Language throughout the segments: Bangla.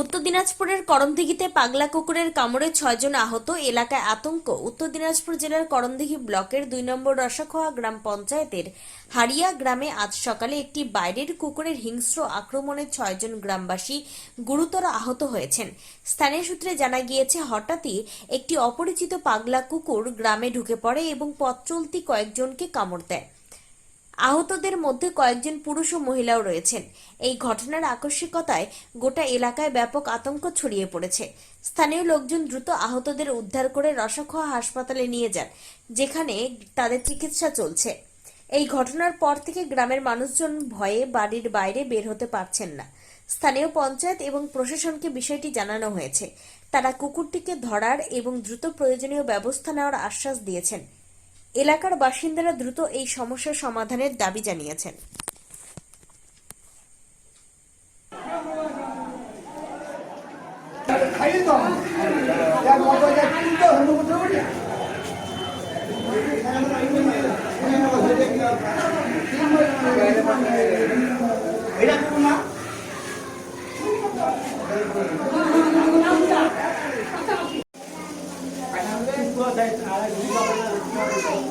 Uttar দিনাজপুরের করমদিঘিতে পাগলা কুকুরের কামড়ে ছয়জন আহত এলাকায় আতঙ্ক। উত্তর দিনাজপুর জেলার করমদিঘি ব্লকের দুই নম্বর রসাখোয়া গ্রাম পঞ্চায়েতের হারিয়া গ্রামে আজ সকালে একটি বাইরের কুকুরের হিংস্র আক্রমণে ছয়জন গ্রামবাসী গুরুতর আহত হয়েছেন। স্থানীয় সূত্রে জানা গিয়েছে, হঠাৎই একটি অপরিচিত পাগলা কুকুর গ্রামে ঢুকে পড়ে এবং পথ চলতি কয়েকজনকে কামড় দেয়। আহতদের মধ্যে কয়েকজন পুরুষ ও মহিলাও রয়েছেন। এই ঘটনার আকস্মিকতায় গোটা এলাকায় ব্যাপক আতঙ্ক ছড়িয়ে পড়েছে। স্থানীয় লোকজন দ্রুত আহতদের উদ্ধার করে রসাখোয়া হাসপাতালে নিয়ে যান, যেখানে তাদের চিকিৎসা চলছে। এই ঘটনার পর থেকে গ্রামের মানুষজন ভয়ে বাড়ির বাইরে বের হতে পারছেন না। স্থানীয় পঞ্চায়েত এবং প্রশাসনকে বিষয়টি জানানো হয়েছে। তারা কুকুরটিকে ধরার এবং দ্রুত প্রয়োজনীয় ব্যবস্থা নেওয়ার আশ্বাস দিয়েছেন। এলাকার বাসিন্দারা দ্রুত এই সমস্যার সমাধানের দাবি জানিয়েছেন।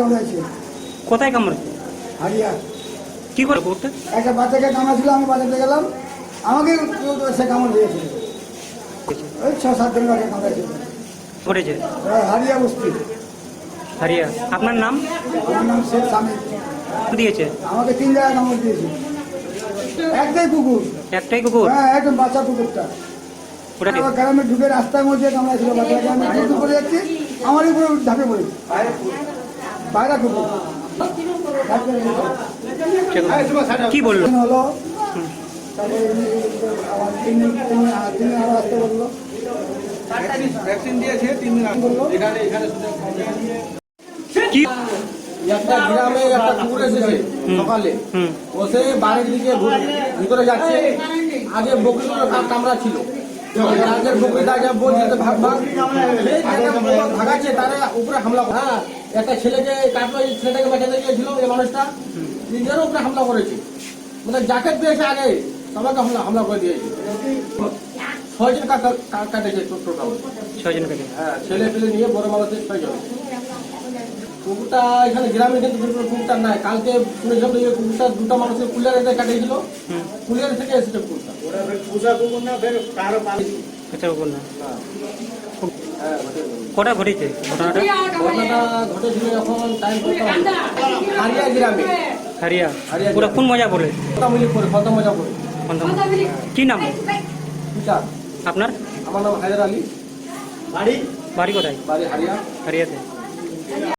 কামড়াইছে। কোথায় কামড়েছে হারিয়া কি করে করতে? একটা বাচ্চাকে কামড়াছিল আমি বাজাতে গেলাম। আমাকে সে কামড় দিয়েছে। ওই ছ সাত দিন আগে কামড়াইছিল হারিয়া বস্তি। হারিয়া আপনার নাম? আমার নাম শেখ স্বামী দিয়েছে? আমাকে তিন জায়গায় কামড় দিয়েছে। একটাই কুকুর। একটাই কুকুর? হ্যাঁ একদম বাচ্চা কুকুরটা। ওটা গ্রামে ঢুকে রাস্তার মধ্যে কামড়াইছিল বাচ্চাকে। আমি ঢুকে পড়ে যাচ্ছি আমার উপরে ঢাকে পড়ে বাইরে কি বলল? হলো তিন দিন বলল। কি? একটা গ্রামে একটা কুকুর এসেছে সকালে। বসে বাড়ির দিকে ভিতরে যাচ্ছে। আগে বকরিগুলো কা- কামড়া ছিল। আগের বকরিটা বলছে ভাগ ভাগ এই যেটা বক ভাগাচ্ছে তারা উপরে হামলা হ্যাঁ একটা ছেলেকে কাটলো এই ছেলেটাকে বাঁচাতে গিয়েছিল এই মানুষটা। উপরে হামলা করেছে। মানে যাকে পেয়েছে আগে সবাইকে হামলা হামলা করে দিয়েছে। ছয়জন কাটা- কাটেছে টোটাল। ছয়জন হ্যাঁ ছেলে পেলে নিয়ে বড় মানুষের ছয়জন। কুকুরটা এখানে গ্রামে কিন্তু কোনো কুকুরটা নাই। কালকে শুনেছিলাম যে কুকুরটা দুটো মানুষের কুলিয়ার কুলিয়ারে কাটিয়েছিল। কুলিয়ার থেকে এসেছে কুকুরটা। আচ্ছা কুকুর না কটা ঘটেছে? ঘটনাটা? ঘটনাটা ঘটেছিল যখন টাইম হারিয়া গ্রামে। হারিয়া। হারিয়া ওরা কোন মজা বলে খতামুলি করে খতা মজা করে। কি নাম? বিচার আপনার? আমার নাম হায়দার আলী। বাড়ি কোথায়? বাড়ি হারিয়া। হারিয়াতে।